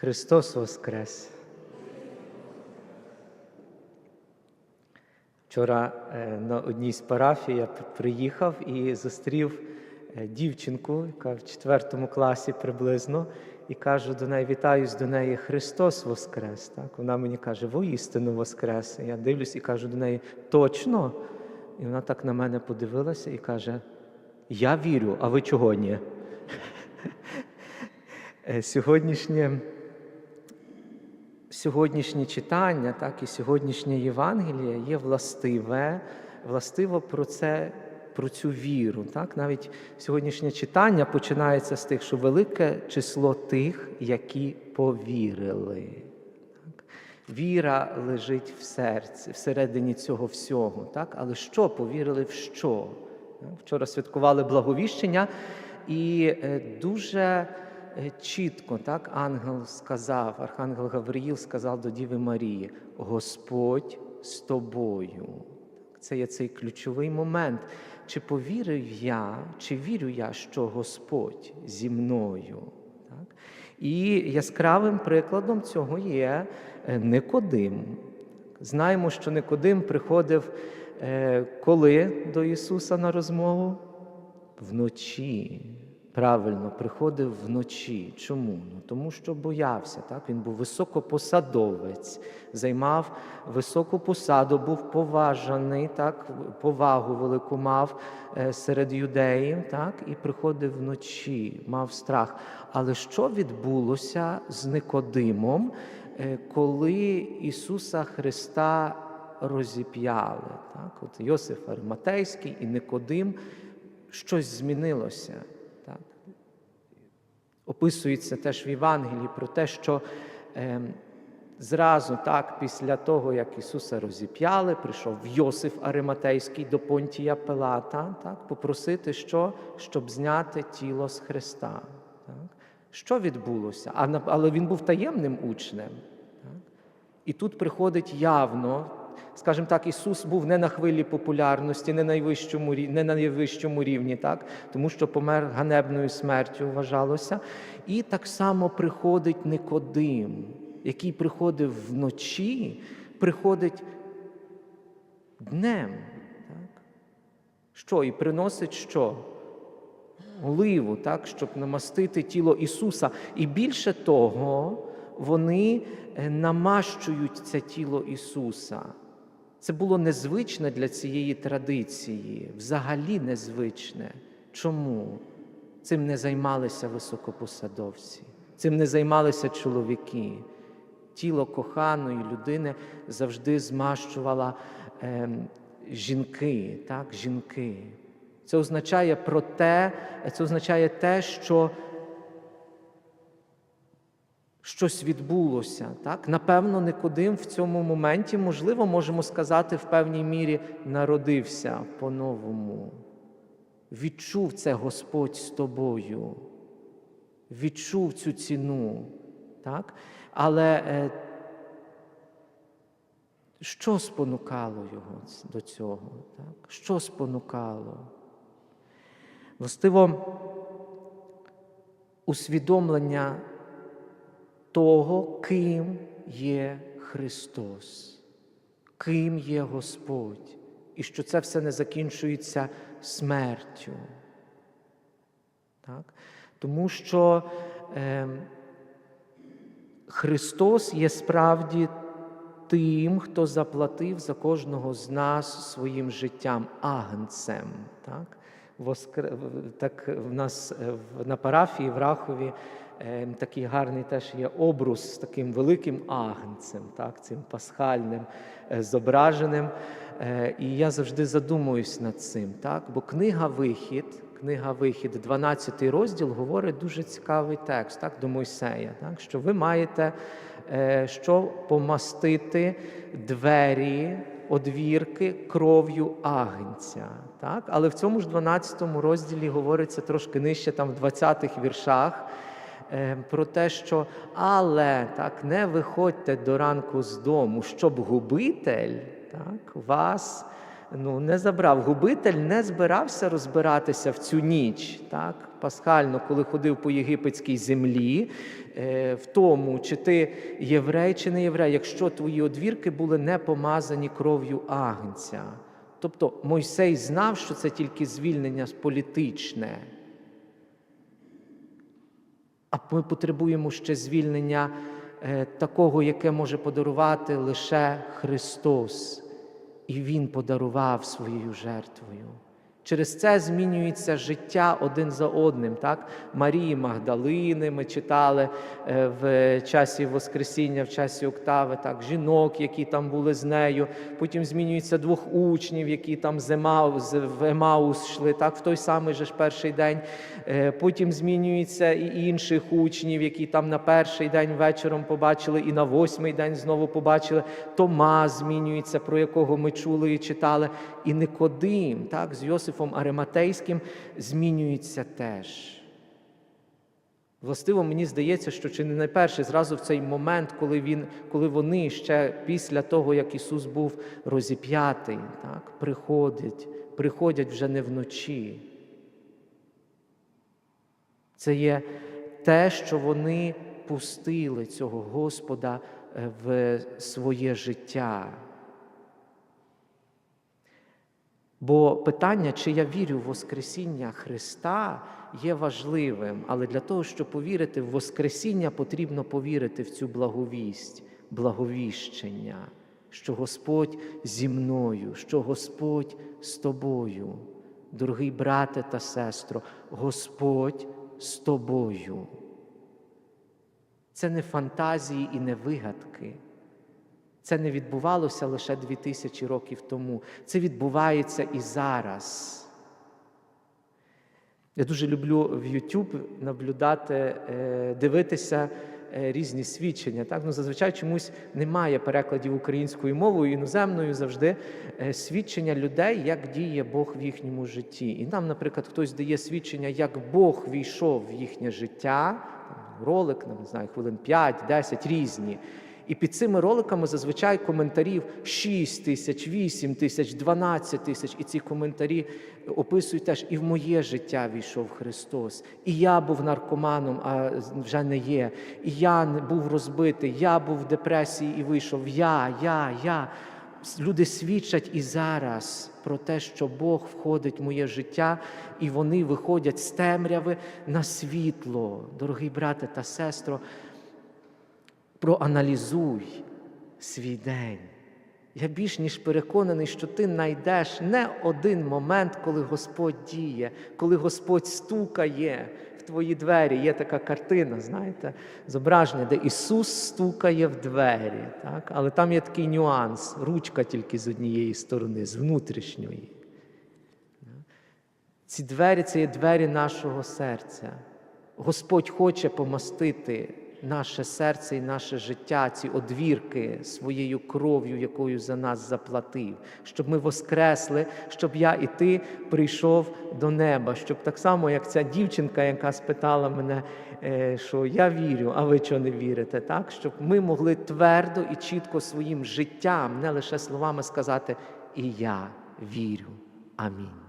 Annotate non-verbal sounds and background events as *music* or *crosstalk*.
Христос Воскрес! Вчора е, на одній з парафій я приїхав і зустрів е, дівчинку, яка в четвертому класі приблизно, і кажу до неї, вітаюсь до неї, Христос Воскрес. Так? Вона мені каже, воістину Воскрес. Я дивлюсь і кажу до неї, точно. І вона так на мене подивилася і каже: Я вірю, а ви чого ні? *laughs* Е, Сьогоднішнє сьогоднішнє читання, так і сьогоднішнє Євангеліє є властиве, властиво про це, про цю віру. Так? Навіть сьогоднішнє читання починається з тих, що велике число тих, які повірили. Так? Віра лежить в серці, всередині цього всього. Так? Але що повірили в що? Вчора святкували благовіщення, і е, дуже чітко так ангел сказав, архангел Гавриїл сказав до Діви Марії: Господь з тобою. Це є цей ключовий момент. Чи повірив я, чи вірю я, що Господь зі мною? Так? І яскравим прикладом цього є е, Никодим. Знаємо, що Никодим приходив е, коли до Ісуса на розмову? Вночі. Правильно, приходив вночі. Чому? Ну, тому що боявся. Так? Він був високопосадовець, займав високу посаду, був поважаний, так? повагу велику мав е, серед юдеїв, так? і приходив вночі, мав страх. Але що відбулося з Никодимом, е, коли Ісуса Христа розіп'яли? Так? От Йосиф Ариматейський і Никодим, щось змінилося. Описується теж в Євангелії про те, що е, зразу так, після того, як Ісуса розіп'яли, прийшов Йосиф Ариматейський до Понтія Пилата, так, попросити, що? щоб зняти тіло з Христа. Так? Що відбулося? А, але він був таємним учнем. Так? І тут приходить явно, скажімо так, Ісус був не на хвилі популярності, не, найвищому, не на найвищому рівні, так? тому що помер ганебною смертю, вважалося. І так само приходить Никодим, який приходив вночі, приходить днем. Так? Що? І приносить що? оливу, так, щоб намастити тіло Ісуса. І більше того, вони е, намащують це тіло Ісуса. Це було незвичне для цієї традиції, взагалі незвичне. Чому? Цим не займалися високопосадовці, цим не займалися чоловіки. Тіло коханої людини завжди змащувала ем, жінки, так, жінки. Це означає про те, це означає те, що щось відбулося. Так? Напевно, Никодим в цьому моменті, можливо, можемо сказати, в певній мірі народився по-новому. Відчув це Господь з тобою, відчув цю ціну. Так? Але е, що спонукало його до цього? Так? Що спонукало? Властиво, усвідомлення того, ким є Христос, ким є Господь, і що це все не закінчується смертю. Так? Тому що е, Христос є справді тим, хто заплатив за кожного з нас своїм життям агнцем. Так? Воскр... так в нас е, на парафії в Рахові такий гарний теж є обрус з таким великим агнцем, так? цим пасхальним е, зображеним. Е, І я завжди задумуюсь над цим, так? бо книга Вихід, книга Вихід, 12 розділ, говорить дуже цікавий текст так, до Мойсея, так? що ви маєте е, що помастити двері, одвірки кров'ю агнця. Так? Але в цьому ж 12 розділі говориться трошки нижче, там в 20-х віршах. Е, Про те, що але так не виходьте до ранку з дому, щоб губитель так, вас ну, не забрав. Губитель не збирався розбиратися в цю ніч, так, пасхально, коли ходив по єгипетській землі, е, в тому, чи ти єврей, чи не єврей, якщо твої одвірки були не помазані кров'ю агнця. Тобто Мойсей знав, що це тільки звільнення політичне. А ми потребуємо ще звільнення е, такого, яке може подарувати лише Христос. І Він подарував своєю жертвою. Через це змінюється життя один за одним. Так? Марії Магдалини ми читали е, в часі Воскресіння, в часі Октави, так, жінок, які там були з нею. Потім змінюється двох учнів, які там з Емау, з, в Емаус йшли, так, в той самий же ж перший день. Е, Потім змінюється і інших учнів, які там на перший день вечором побачили, і на восьмий день знову побачили. Тома змінюється, про якого ми чули і читали. І Никодим, так, з Йосифом Ариматейським змінюється теж. Властиво, мені здається, що чи не найперше зразу в цей момент, коли він, коли вони ще після того, як Ісус був розіп'ятий, так, приходять, приходять вже не вночі. Це є те, що вони пустили цього Господа е, в своє життя. Бо питання, чи я вірю в Воскресіння Христа, є важливим, але для того, щоб повірити в Воскресіння, потрібно повірити в цю благовість, благовіщення, що Господь зі мною, що Господь з тобою. Дорогий брате та сестро, Господь з тобою. Це не фантазії і не вигадки. Це не відбувалося лише дві тисячі років тому. Це відбувається і зараз. Я дуже люблю в YouTube наблюдати, е, дивитися е, різні свідчення. Так? Ну, зазвичай чомусь немає перекладів українською мовою, іноземною завжди е, свідчення людей, як діє Бог в їхньому житті. І нам, наприклад, хтось дає свідчення, як Бог війшов в їхнє життя, ролик, не знаю, хвилин 5-10 різні. І під цими роликами зазвичай коментарів 6 тисяч, 8 тисяч, 12 тисяч. І ці коментарі описують теж, і в моє життя війшов Христос. І я був наркоманом, а вже не є. І я був розбитий, я був в депресії і вийшов. Я, я, я. Люди свідчать і зараз про те, що Бог входить в моє життя, і вони виходять з темряви на світло. Дорогий брате та сестро, проаналізуй свій день. Я більш ніж переконаний, що ти знайдеш не один момент, коли Господь діє, коли Господь стукає в твої двері. Є така картина, знаєте, зображення, де Ісус стукає в двері. Так? Але там є такий нюанс, ручка тільки з однієї сторони, з внутрішньої. Ці двері це є двері нашого серця. Господь хоче помастити наше серце і наше життя, ці одвірки своєю кров'ю, якою за нас заплатив, щоб ми воскресли, щоб я і ти прийшов до неба, щоб так само, як ця дівчинка, яка спитала мене, е, що я вірю, а ви чого не вірите, так? щоб ми могли твердо і чітко своїм життям, не лише словами сказати, і я вірю. Амінь.